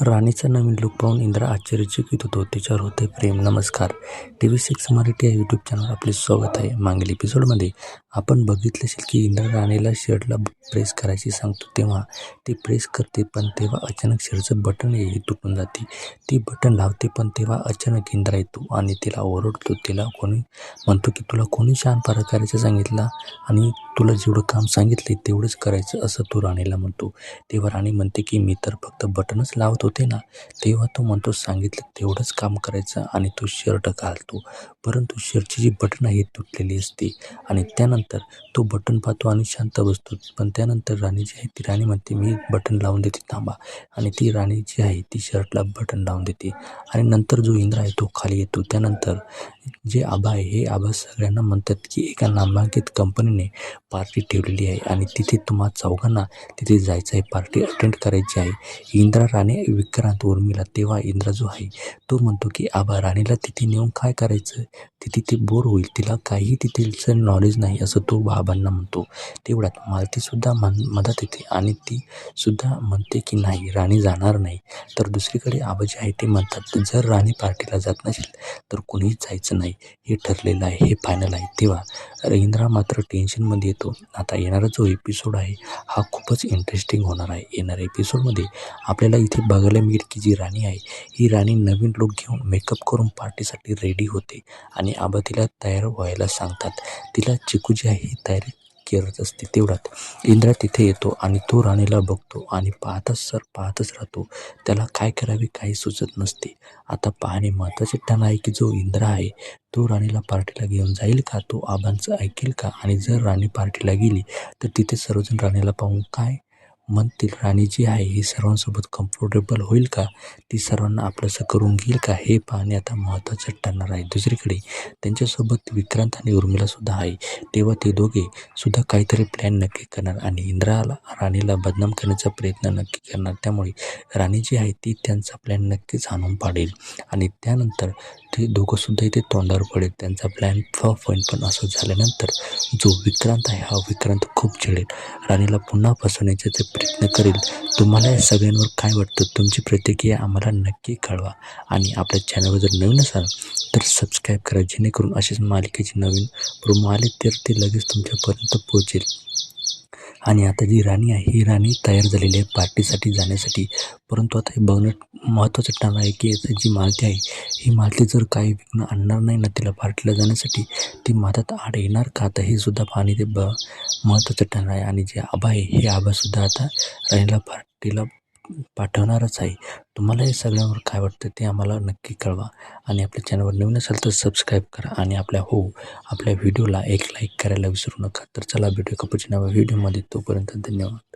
राणीचा नवीन look पाहून इंद्रा आश्चर्यचकित होतो. तिच्यावर होते प्रेम. नमस्कार. टी व्ही सिक्स मराठी या यूट्यूब चॅनल आपले स्वागत आहे. मागील एपिसोडमध्ये आपण बघितले असेल की इंद्रा राणीला शर्टला प्रेस करायची सांगतो तेव्हा ती प्रेस करते पण तेव्हा अचानक शर्टचं बटन हे तुटून जाते. ती बटन लावते पण तेव्हा अचानक इंद्रा येतो आणि तिला ओरडतो. तिला कोणी म्हणतो की तुला कोणी शहाणपणा करायचं सांगितलं आणि तुला जेवढं काम सांगितले तेवढंच करायचं असं तो राणीला म्हणतो. तेव्हा राणी म्हणते की मी तर फक्त बटनच लावत होते ना. तेव्हा तो म्हणतो सांगितलं तेवढंच काम करायचं आणि तो शर्ट घालतो. परंतु शर्टची जी बटन आहे तुटलेली असते आणि त्यानंतर तो बटन पाहतो आणि शांत बसतो. पण त्यानंतर राणी जी आहे ती राणी म्हणते मी बटन लावून देते थांबा आणि ती राणी जी आहे ती शर्टला बटन लावून देते आणि नंतर जो इंद्रा आहे तो खाली येतो. त्यानंतर जे आबा आहे हे आबा सगळ्यांना म्हणतात की एका नामांकित कंपनीने पार्टी ठेवलेली आहे आणि तिथे तुम्हा चौघांना तिथे जायचं आहे. पार्टी अटेंड करायची आहे. इंद्रा, राणी, विक्रांत, उर्मिला. तेव्हा इंद्रा जो आहे तो म्हणतो की आबा राणीला तिथे नेऊन काय करायचं? तिथे ती बोर होईल. तिला काही तिथेचं नॉलेज नाही असं तो बाबांना म्हणतो. तेवढ्यात मालतीसुद्धा मन मदत येते आणि ती सुद्धा म्हणते की नाही राणी जाणार नाही. तर दुसरीकडे आबा जे आहे ते म्हणतात जर राणी पार्टीला जात नसेल तर कुणीच जायचं नाही. हे ठरलेलं आहे. हे फायनल आहे. तेव्हा इंद्रा मात्र टेन्शनमध्ये येतो. आता येणारा जो एपिसोड आहे हा खूपच इंटरेस्टिंग होणार आहे. येणाऱ्या एपिसोडमध्ये आपल्याला इथे बघायला मिळेल की जी राणी आहे ही राणी नवीन लुक घेऊन मेकअप करून पार्टीसाठी रेडी होते आणि आबा तिला तयार व्हायला सांगतात. तिला चिकू जी आहे ही तयारी करत असते. तेवढ्यात इंद्रा तिथे येतो आणि तो राणीला बघतो आणि पाहतच सर पाहतच राहतो. त्याला काय करावे काही सुचत नसते. आता पाहणे महत्त्वाचे ठरणार आहे की जो इंद्रा आहे तो राणीला पार्टीला घेऊन जाईल का? तो आबांचं ऐकेल का? आणि जर राणी पार्टीला गेली तर तिथे सर्वजण राणीला पाहून काय म्हणतील? राणी जी आहे ही सर्वांसोबत कम्फर्टेबल होईल का? ती सर्वांना आपलंसं करून घेईल का? हे पाहणे आता महत्त्वाचं ठरणार आहे. दुसरीकडे त्यांच्यासोबत विक्रांत आणि उर्मिलासुद्धा आहे. तेव्हा ते दोघे सुद्धा काहीतरी प्लॅन नक्की करणार आणि इंद्राला राणीला बदनाम करण्याचा प्रयत्न नक्की करणार. त्यामुळे राणी जी आहे ती त्यांचा प्लॅन नक्कीच आणून पाडेल आणि त्यानंतर ते दोघंसुद्धा इथे तोंडावर पडेल. त्यांचा प्लॅन फ्लॉप होईल. पण असं झाल्यानंतर जो विक्रांत आहे हा विक्रांत खूप चिडेल. राणीला पुन्हा फसवण्याचा ते प्रयत्न करेल. तुम्हाला या सगळ्यांवर काय वाटतं? तुमची प्रतिक्रिया आम्हाला नक्की कळवा आणि आपल्या चॅनलवर जर नवीन असाल तर सबस्क्राईब करा जेणेकरून असेच मालिकेचे नवीन प्रोमो आले तर ते लगेच तुमच्यापर्यंत पोहोचेल. आणि आता जी राणी आहे ही राणी तयार झालेली आहे पार्टीसाठी जाण्यासाठी. परंतु आता हे बघणं महत्त्वाचं ठरणार आहे की जी मालती आहे ही मालती जर काही विघ्न आणणार नाही ना तिला पार्टीला जाण्यासाठी ती मातात आड येणार का? आता हे सुद्धा पाणी ते ब महत्त्वाचं ठरणार आहे आणि जे आबा आहे हे आबासुद्धा आता राणीला पार्टीला पाठवणारच आहे. तुम्हाला हे सगळ्यांवर काय वाटतं ते आम्हाला नक्की कळवा आणि आपल्या चॅनलवर नवीन असाल तर सबस्क्राईब करा आणि आपल्या हो आपल्या व्हिडिओला एक लाईक करायला विसरू नका. तर चला भेटू एका नव्या व्हिडिओमध्ये. तोपर्यंत धन्यवाद.